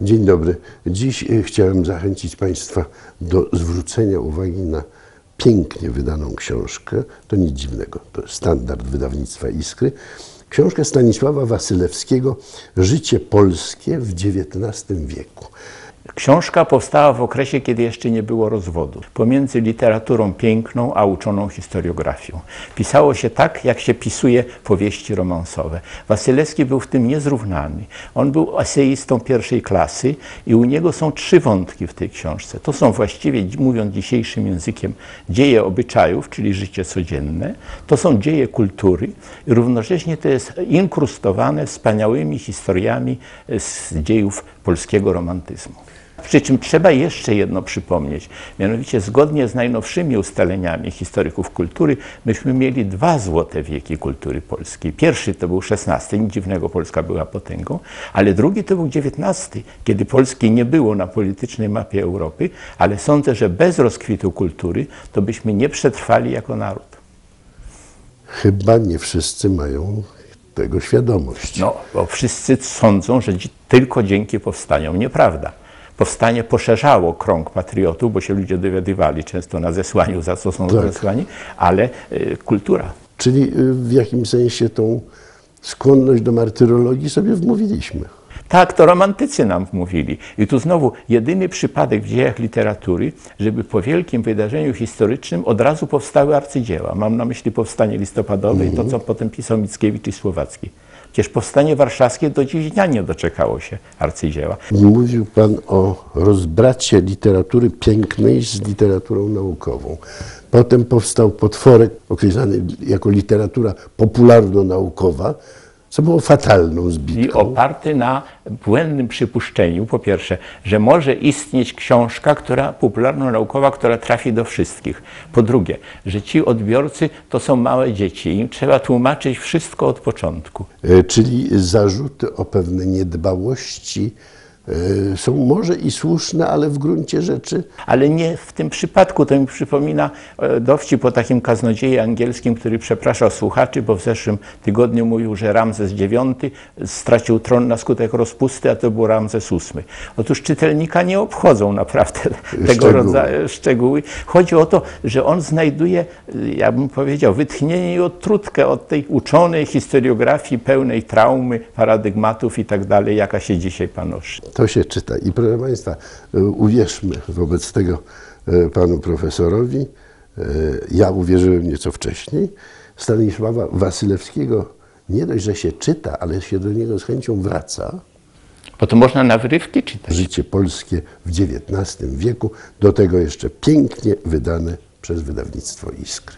Dzień dobry. Dziś e, chciałem zachęcić Państwa do zwrócenia uwagi na pięknie wydaną książkę. To nic dziwnego, to standard wydawnictwa Iskry. Książkę Stanisława Wasylewskiego Życie polskie w XIX wieku. Książka powstała w okresie, kiedy jeszcze nie było rozwodu, pomiędzy literaturą piękną a uczoną historiografią. Pisało się tak, jak się pisuje powieści romansowe. Wasylewski był w tym niezrównany. On był eseistą pierwszej klasy i u niego są trzy wątki w tej książce. To są właściwie, mówiąc dzisiejszym językiem, dzieje obyczajów, czyli życie codzienne. To są dzieje kultury i równocześnie to jest inkrustowane wspaniałymi historiami z dziejów polskiego romantyzmu. Przy czym trzeba jeszcze jedno przypomnieć, mianowicie zgodnie z najnowszymi ustaleniami historyków kultury, myśmy mieli dwa złote wieki kultury polskiej. Pierwszy to był XVI, nic dziwnego, Polska była potęgą, ale drugi to był XIX, kiedy Polski nie było na politycznej mapie Europy, ale sądzę, że bez rozkwitu kultury to byśmy nie przetrwali jako naród. Chyba nie wszyscy mają tego świadomość. No, bo wszyscy sądzą, że tylko dzięki powstaniom. Nieprawda. Powstanie poszerzało krąg patriotów, bo się ludzie dowiadywali często na zesłaniu, za co są Tak. zesłani, ale y, kultura. Czyli y, w jakimś sensie tą skłonność do martyrologii sobie wmówiliśmy. Tak, to romantycy nam mówili. I tu znowu jedyny przypadek w dziejach literatury, żeby po wielkim wydarzeniu historycznym od razu powstały arcydzieła. Mam na myśli powstanie listopadowe i to, co potem pisał Mickiewicz i Słowacki. Przecież powstanie warszawskie do dziś dnia nie doczekało się arcydzieła. Mówił Pan o rozbracie literatury pięknej z literaturą naukową. Potem powstał potworek określany jako literatura popularno-naukowa, co było fatalną I zbitką. oparty na błędnym przypuszczeniu, po pierwsze, że może istnieć książka, która popularno-naukowa, która trafi do wszystkich. Po drugie, że ci odbiorcy to są małe dzieci, im trzeba tłumaczyć wszystko od początku. E, Czyli zarzuty o pewne niedbałości są może i słuszne, ale w gruncie rzeczy Ale nie w tym przypadku. To mi przypomina e, dowcip o takim kaznodzieje angielskim, który przepraszał słuchaczy, bo w zeszłym tygodniu mówił, że Ramzes IX stracił tron na skutek rozpusty, a to był Ramzes VIII. Otóż czytelnika nie obchodzą naprawdę tego Szczegóły. rodzaju szczegóły. Chodzi o to, że on znajduje, y, ja bym powiedział, wytchnienie i odtrutkę od tej uczonej historiografii pełnej traumy, paradygmatów i tak dalej, jaka się dzisiaj panoszy. To się czyta. I proszę Państwa, e, uwierzmy wobec tego e, panu profesorowi, e, ja uwierzyłem nieco wcześniej, Stanisława Wasylewskiego nie dość, że się czyta, ale się do niego z chęcią wraca. Bo to można na wyrywki czytać. Życie polskie w XIX wieku, do tego jeszcze pięknie wydane przez wydawnictwo Iskry.